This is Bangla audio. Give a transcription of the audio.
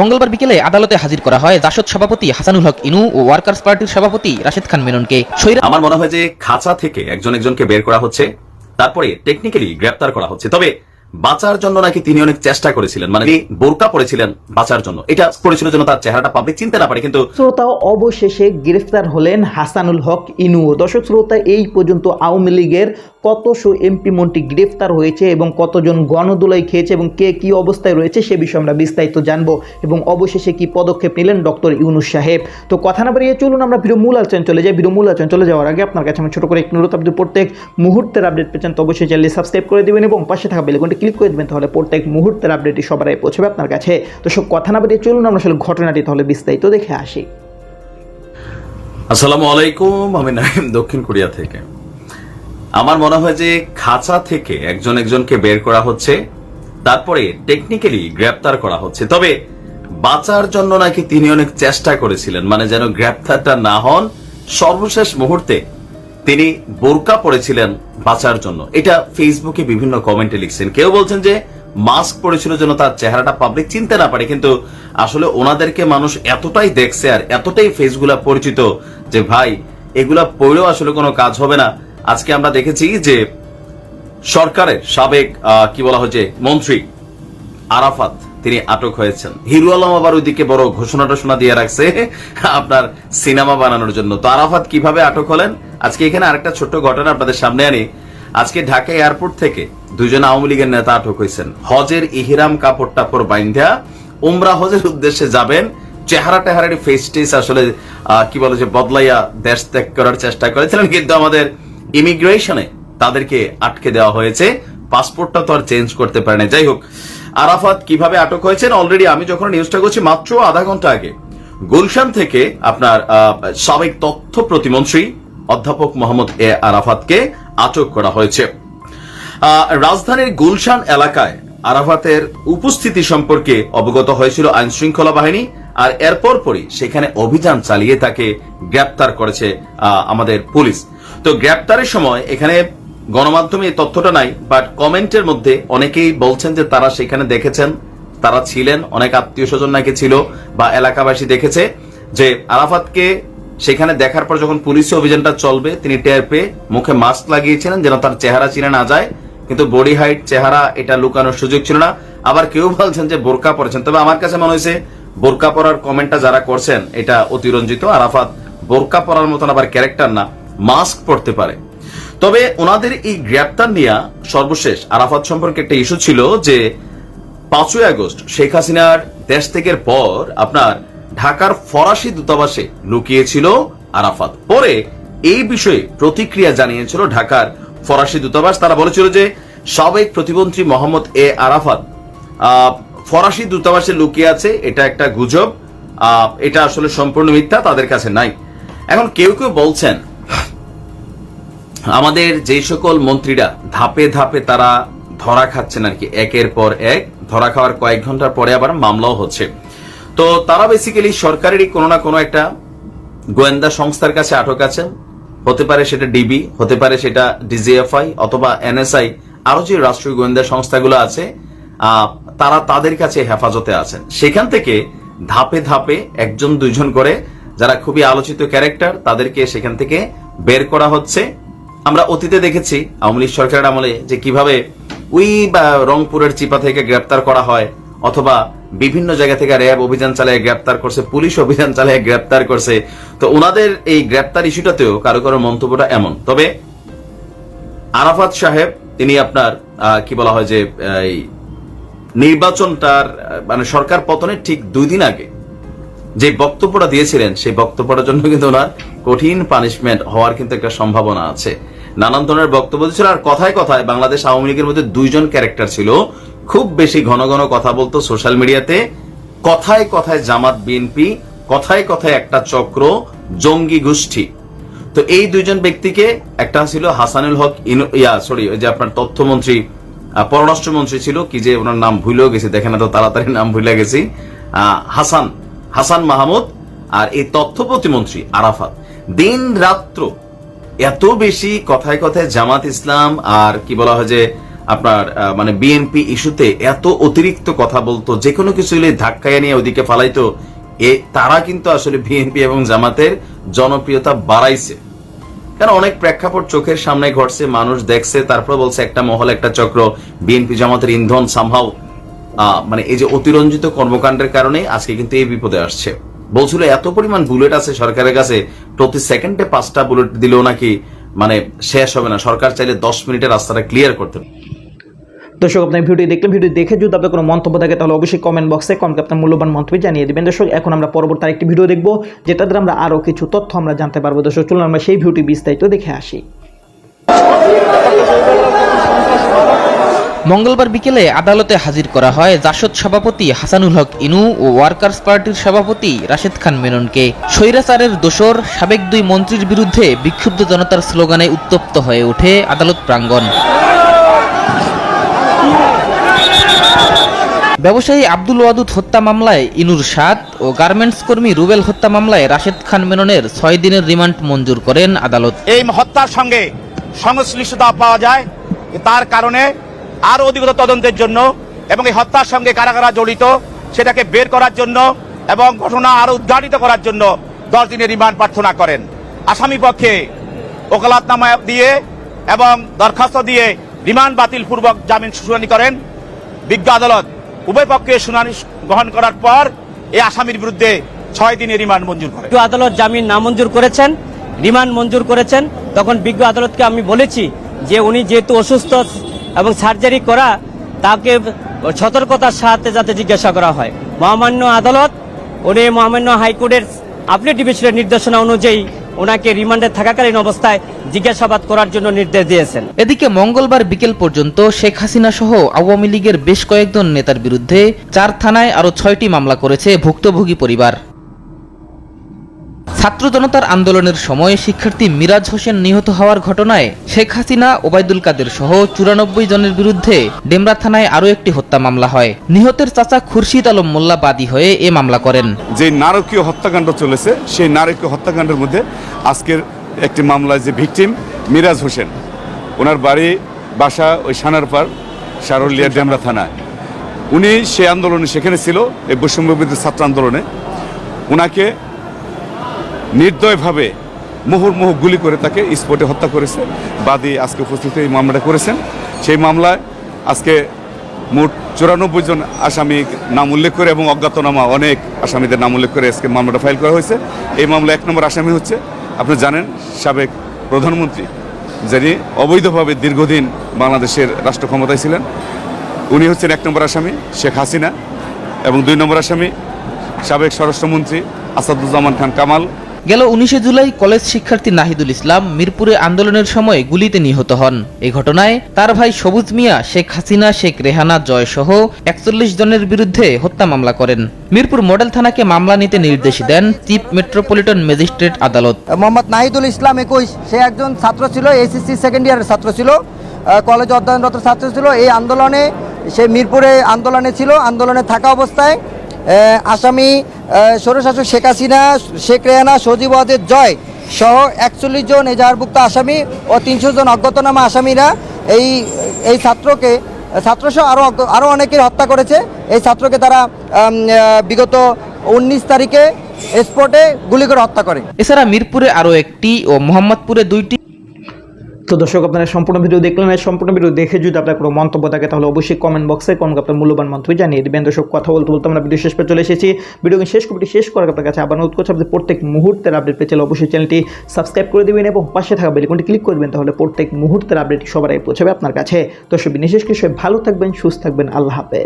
মঙ্গলবার বিকেলে আদালতে হাজির করা হয় জাসদ সভাপতি হাসানুল হক ইনু ও ওয়ার্কার্স পার্টির সভাপতি রাশেদ খান মেননকে। আমার মনে হয় যে খাঁচা থেকে একজন একজনকে বের করা হচ্ছে তারপরে টেকনিক্যালি গ্রেপ্তার করা হচ্ছে। তবে বাঁচার জন্য নাকি তিনি অনেক চেষ্টা করেছিলেন মানে বোরকা পড়েছিলেন বাঁচার জন্য। এটা করেছিল যেন তার চেহারাটা পাবলিক চিনতে না পারে কিন্তু শ্রোতা অবশেষে গ্রেফতার হলেন হাসানুল হক ইনু। দর্শক শ্রোতা এই পর্যন্ত আওয়ামী লীগের কতশো এমপি মন্ত্রী গ্রেফতার হয়েছে এবং কতজন গণদোলাই খেয়েছে এবং কে কি অবস্থায় রয়েছে সে বিষয়ে আমরা বিস্তারিত জানব এবং অবশেষে কি পদক্ষেপ নিলেন ডক্টর ইউনুস সাহেব। তো কথা না বাড়িয়ে চলুন, আমরা ভিডিও মূল চলে যাই। ভিডিও মূল চলে যাওয়ার আগে আপনার কাছে আমি ছোটো করে একটু অনুরোধ আপনি প্রত্যেক মুহূর্তের আপডেট পেয়েছেন তো অবশ্যই চ্যানেলে সাবস্ক্রাইব করে দেবেন এবং পাশে থাকা বেলকনটি ক্লিক করে দেবেন তাহলে প্রত্যেক মুহূর্তের আপডেটটি সবার আগে পৌঁছবে আপনার কাছে। তো সব কথা না বাড়িয়ে চলুন, আমরা আসলে ঘটনাটি তাহলে বিস্তারিত দেখে আসি। আসসালামু আলাইকুম, আমি নাইম দক্ষিণ কোরিয়া থেকে। আমার মনে হয় যে খাঁচা থেকে একজন একজনকে বের করা হচ্ছে। তারপরে টেকনিক্যালি গ্রেপ্তার করা হচ্ছে। তবে বাঁচার জন্য নাকি তিনি অনেক চেষ্টা করেছিলেন মানে যেন গ্রেপ্তারটা না হন, সর্বশেষ মুহূর্তে তিনি বোরকা পড়েছিলেন বাঁচার জন্য। এটা ফেসবুকে বিভিন্ন কমেন্টে লিখছেন। কেউ বলছেন যে মাস্ক পরেছিল যেন তার চেহারাটা পাবলিক চিনতে না পারে, কিন্তু আসলে ওনাদেরকে মানুষ এতটাই দেখছে আর এতটাই ফেসগুলা পরিচিত যে ভাই, এগুলা পড়েও আসলে কোনো কাজ হবে না। আজকে আমরা দেখেছি যে সরকারের সাবেক কি বলা হচ্ছে মন্ত্রী আরাফাত, তিনি আটক হয়েছেন। হিরু আলম আবার ওইদিকে বড় ঘোষণা টোষণা দিয়ে রাখছে আপনার সিনেমা বানানোর জন্য। তো আরাফাত কীভাবে আটক হলেন? আজকে এখানে আরেকটা ছোট্ট ঘটনা আপনাদের সামনে আনি। আজকে ঢাকা এয়ারপোর্ট থেকে দুজন আওয়ামী লীগের নেতা আটক হয়েছেন। হজের ইহিরাম কাপড় টাপড় বাইন্ধা, উমরা হজের উদ্দেশ্যে যাবেন, চেহারা টেহারার ফেস টেস আসলে কি বলে যে, বদলাইয়া দেশ ত্যাগ করার চেষ্টা করেছিলেন, কিন্তু আমাদের ইমিগ্রেশনে তাদেরকে আটকে দেওয়া হয়েছে। পাসপোর্টটা তো আর চেঞ্জ করতে পারে না যাই হোক, আরাফাত কীভাবে আটক হয়েছেন? অলরেডি আমি যখন নিউজটা করছি, মাত্র আধা ঘণ্টা আগে গুলশান থেকে আপনার সাবেক তথ্য প্রতিমন্ত্রী অধ্যাপক মোহাম্মদ এ আরাফাতকে আটক করা হয়েছে। রাজধানীর গুলশান এলাকায় আরাফাতের উপস্থিতি সম্পর্কে অবগত হয়েছিল আইন শৃঙ্খলা বাহিনী। আর এরপর পরই সেখানে অভিযান চালিয়ে তাকে গ্রেপ্তার করেছে আমাদের পুলিশ। তো গ্রেপ্তারের সময় এখানে গণমাধ্যমে এই তথ্যটা নাই বাট কমেন্টের মধ্যে অনেকেই বলছেন যে তারা সেখানে দেখেছেন, তারা ছিলেন, অনেক আত্মীয় স্বজন নাকি ছিল বা এলাকাবাসী দেখেছে যে আরাফাতকে সেখানে দেখার পর যখন পুলিশি অভিযানটা চলবে, তিনি টের পেয়ে মুখে মাস্ক লাগিয়েছিলেন যেন তার চেহারা চিনে না যায়, কিন্তু বডি হাইট চেহারা, এটা লুকানোর সুযোগ ছিল না। আবার কেউ বলছেন যে বোরকা পরেছেন। তবে আমার কাছে মনে হয়েছে বোরকা পরার কমেন্টটা যারা করছেন, এটা অতিরঞ্জিত। আরাফাত, বোরকা পরার মতন আবার ক্যারেক্টার না, মাস্ক পরতে পারে। তবে ওনাদের এই গ্রেপ্তার নিয়ে সর্বশেষ আরাফাত সম্পর্কে একটা ইস্যু ছিল যে, পাঁচই আগস্ট শেখ হাসিনার দেশ থেকের পর আপনার ঢাকার ফরাসি দূতাবাসে লুকিয়েছিল আরাফাত। পরে এই বিষয়ে প্রতিক্রিয়া জানিয়েছিল ঢাকার ফরাসি দূতাবাস। তারা বলেছিল যে, সাবেক প্রতিমন্ত্রী মোহাম্মদ এ আরাফাত ফরাসি দূতাবাসে লুকিয়ে আছে, এটা একটা গুজব। এটা আসলে সম্পূর্ণ মিথ্যা, তাদের কাছে নাই। এখন কেউ কেউ বলছেন, আমাদের যে সকল মন্ত্রীরা ধাপে ধাপে তারা ধরা খাচ্ছেন আর কি, একের পর এক, ধরা খাওয়ার কয়েক ঘণ্টার পরে আবার মামলাও হচ্ছে। তো তারা বেসিক্যালি সরকারেরই কোনো না কোনো একটা গোয়েন্দা সংস্থার কাছে আটক আছেন। হতে পারে সেটা ডিবি হতে পারে সেটা ডিজিএফআই অথবা এনএসআই আরও যে রাষ্ট্রীয় গোয়েন্দা সংস্থাগুলো আছে তারা তাদের কাছে হেফাজতে আছেন। সেখান থেকে ধাপে ধাপে একজন দুইজন করে যারা খুবই আলোচিত ক্যারেক্টার, তাদেরকে সেখান থেকে বের করা হচ্ছে। আমরা অতীতে দেখেছি আওয়ামী লীগ সরকারের আমলে যে কীভাবে ওই বা রংপুরের চিপা থেকে গ্রেপ্তার করা হয়, অথবা বিভিন্ন জায়গা থেকে র্যাব অভিযান চালিয়ে গ্রেপ্তার করছে, পুলিশ অভিযান চালিয়ে গ্রেপ্তার করছে। তো ওনাদের এই গ্রেপ্তার ইস্যুটাতেও কারও কারও মন্তব্যটা এমন। তবে আরাফাত সাহেব, তিনি আপনার কি বলা হয় যে নির্বাচনটার মানে সরকার পতনের ঠিক দুই দিন আগে যে বক্তব্যটা দিয়েছিলেন, সেই বক্তব্যটার জন্য কিন্তু ওনার কঠিন পানিশমেন্ট হওয়ার কিন্তু একটা সম্ভাবনা আছে। নানান ধরনের বক্তব্য ছিল আর কথায় কথায় বাংলাদেশ আওয়ামী লীগের মধ্যে দুইজন ক্যারেক্টার ছিল। খুব বেশি ঘন ঘন কথা বলতো সোশ্যাল মিডিয়াতে কথায় কথায় জামাত বিএনপি কথায় কথায় একটা চক্র, জঙ্গি গোষ্ঠী। তো এই দুইজন ব্যক্তিকে একটা ছিল হাসানুল হক ইয়া সরি ওই যে আপনার তথ্যমন্ত্রী পররাষ্ট্রমন্ত্রী ছিল কি যে ওনার নাম ভুলেও গেছি, দেখেন না তো, তাড়াতাড়ি নাম ভুলে গেছি। হাসান হাসান মাহমুদ আর এই তথ্য প্রতিমন্ত্রী আরাফাত। দিন রাত্র এত বেশি কথায় কথায় জামাত ইসলাম আর কি বলা হয় যে আপনার মানে বিএনপি ইস্যুতে এত অতিরিক্ত কথা বলতো যে কোনো কিছু ধাক্কায় নিয়ে ওদিকে ফালাইতো, এ তারা কিন্তু আসলে বিএনপি এবং জামাতের জনপ্রিয়তা বাড়াইছে। কেন অনেক প্রেক্ষাপট চোখের সামনে ঘটছে, মানুষ দেখছে, তারপর বলছে একটা মহল, একটা চক্র, বিএনপি জামাতের ইন্ধন সামহাও মানে এই যে অতিরঞ্জিত কর্মকাণ্ডের কারণে আজকে কিন্তু এই বিপদে আসছে বলছিল এত পরিমাণ বুলেট আছে সরকারের কাছে, প্রতি সেকেন্ডে পাঁচটা বুলেট দিলেও নাকি মানে শেষ হবে না সরকার চাইলে দশ মিনিটে রাস্তাটা ক্লিয়ার করতে। দর্শক, আপনার ভিডিও দেখলেন ভিডিও দেখে যদি আপনার কোনো মন্তব্য থাকে, তাহলে অবশ্যই কমেন্ট বক্সে কমকে আপনার মূল্যবান মন্তব্য জানিয়ে দেবেন। দর্শক, এখন আমরা পরবর্তী আরেকটি ভিডিও দেখব যেটাতে আমরা আরও কিছু তথ্য আমরা জানতে পারব। দর্শক, চলুন আমরা সেই ভিডিওটি বিস্তারিত দেখে আসি। মঙ্গলবার বিকেলে আদালতে হাজির করা হয় জাসদ সভাপতি হাসানুল হক ইনু ও ওয়ার্কার্স পার্টির সভাপতি রাশেদ খান মেননকে। স্বৈরাচারের দোসর সাবেক দুই মন্ত্রীর বিরুদ্ধে বিক্ষুব্ধ জনতার স্লোগানে উত্তপ্ত হয়ে ওঠে আদালত প্রাঙ্গণ। ব্যবসায়ী আব্দুল ওয়াদুদ হত্যা মামলায় ইনুর সাত ও গার্মেন্টস কর্মী রুবেল হত্যা মামলায় রাশেদ খান মেননের ছয় দিনের রিমান্ড মঞ্জুর করেন আদালত। এই হত্যার সঙ্গে সংশ্লিষ্টতা পাওয়া যায় তার কারণে আরও অধিকতর তদন্তের জন্য এবং এই হত্যার সঙ্গে কারা কারা জড়িত সেটাকে বের করার জন্য এবং ঘটনা আরও উদ্ঘাটিত করার জন্য দশ দিনের রিমান্ড প্রার্থনা করেন। আসামি পক্ষে ওকালাতনামা দিয়ে এবং দরখাস্ত দিয়ে রিমান্ড বাতিল পূর্বক জামিন শুনানি করেন। বিজ্ঞ আদালত উভয় পক্ষে শুনানি গ্রহণ করার পর এই আসামির বিরুদ্ধে ছয় দিনের রিমান্ড মঞ্জুর করে। আদালত জামিন নামঞ্জুর করেছেন, রিমান্ড মঞ্জুর করেছেন। তখন বিজ্ঞ আদালতকে আমি বলেছি যে উনি যেহেতু অসুস্থ এবং সার্জারি করা, তাকে সতর্কতার সাথে যাতে জিজ্ঞাসা করা হয়। মহামান্য আদালত উনি মহামান্য হাইকোর্টের আপনি ডিভিশনের নির্দেশনা অনুযায়ী ওনাকে রিমান্ডে থাকাকালীন অবস্থায় জিজ্ঞাসাবাদ করার জন্য নির্দেশ দিয়েছেন। এদিকে মঙ্গলবার বিকেল পর্যন্ত শেখ হাসিনা সহ আওয়ামী লীগের বেশ কয়েকজন নেতার বিরুদ্ধে চার থানায় আরও ছয়টি মামলা করেছে ভুক্তভোগী পরিবার। ছাত্র জনতার আন্দোলনের সময় শিক্ষার্থী মিরাজ হোসেন নিহত হওয়ার ঘটনায় শেখ হাসিনা, ওবায়দুল কাদের সহ চুরানব্বই জনের বিরুদ্ধে ডেমরা থানায় আরও একটি হত্যা মামলা হয়। নিহতের চাচা খুরশিদ আলম মোল্লা বাদী হয়ে এ মামলা করেন। যে নারকীয় হত্যাকাণ্ড চলেছে, সেই নারকীয় হত্যাকাণ্ডের মধ্যে আজকের একটি মামলায় যে ভিকটিম মিরাজ হোসেন, ওনার বাড়ি বাসা ওই সানারপাড় সারলিয়া ডেমরা থানায়। উনি সে আন্দোলনে সেখানে ছিল, এই বৈষম্যবিরোধী ছাত্র আন্দোলনে। ওনাকে নির্দয়ভাবে মুহুর্মুহু গুলি করে তাকে স্পটে হত্যা করেছে। বাদী আজকে উপস্থিত এই মামলাটা করেছেন। সেই মামলায় আজকে মোট চুরানব্বই জন আসামি নাম উল্লেখ করে এবং অজ্ঞাতনামা অনেক আসামিদের নাম উল্লেখ করে আজকে মামলাটা ফাইল করা হয়েছে। এই মামলা এক নম্বর আসামি হচ্ছে, আপনি জানেন, সাবেক প্রধানমন্ত্রী, যিনি অবৈধভাবে দীর্ঘদিন বাংলাদেশের রাষ্ট্র ক্ষমতায় ছিলেন, উনি হচ্ছেন এক নম্বর আসামি, শেখ হাসিনা, এবং দুই নম্বর আসামি, সাবেক স্বরাষ্ট্রমন্ত্রী আসাদুজ্জামান খান কামাল গেল উনিশে জুলাই কলেজ শিক্ষার্থী নাহিদুল ইসলাম মিরপুরে আন্দোলনের সময় গুলিতে নিহত হন। এই ঘটনায় তার ভাই সবুজ মিয়া, শেখ হাসিনা, শেখ রেহানা জয় সহ একচল্লিশ জনের বিরুদ্ধে হত্যা মামলা করেন। মিরপুর মডেল থানাকে মামলা নিতে নির্দেশ দেন চিফ মেট্রোপলিটন ম্যাজিস্ট্রেট আদালত। মোহাম্মদ নাহিদুল ইসলাম একুশ, সে একজন ছাত্র ছিল, এসএসসি সেকেন্ড ইয়ারের ছাত্র ছিল কলেজ অধ্যয়নরত ছাত্র ছিল। এই আন্দোলনে সে মিরপুরে আন্দোলনে ছিল, আন্দোলনে থাকা অবস্থায় আসামি স্বৈরশাসক শেখ হাসিনা, শেখ রেহানা, সজীব ওয়াদের জয় সহ একচল্লিশ জন এজাহারভুক্ত আসামি ও তিনশো জন অজ্ঞাতনামা আসামিরা এই এই ছাত্রকে ছাত্রসহ আরও আরও অনেকের হত্যা করেছে। এই ছাত্রকে তারা বিগত উনিশ তারিখে স্পটে গুলি করে হত্যা করে। এছাড়া মিরপুরে আরও একটি ও মোহাম্মদপুরে দুইটি তো দর্শক, আপনারা সম্পূর্ণ ভিডিও দেখলেন। সম্পূর্ণ ভিডিও দেখে যদি আপনার কোনো মন্তব্য থাকে, তাহলে অবশ্যই কমেন্ট বক্সে কমেন্ট আপনার মূল্যবান মন্তব্য জানিয়ে দেবেন। দর্শক, কথা বলতে বলতে আমরা ভিডিও শেষ পর চলে এসেছি। ভিডিও শেষ কমিটি শেষ করার আপনার কাছে আবার অনুরোধ করছি, আপনি প্রত্যেক মুহূর্তের আপডেট পেয়ে চলে অবশ্যই চ্যানেলটি সাবস্ক্রাইব করে দেবেন এবং পাশে থাকা বেলিকনটি ক্লিক করবেন, তাহলে প্রত্যেক মুহূর্তের আপডেট সবার আগে পৌঁছাবে আপনার কাছে। দর্শক বিশেষ কিছু ভালো থাকবেন, সুস্থ থাকবেন, আল্লাহ হাফেজ।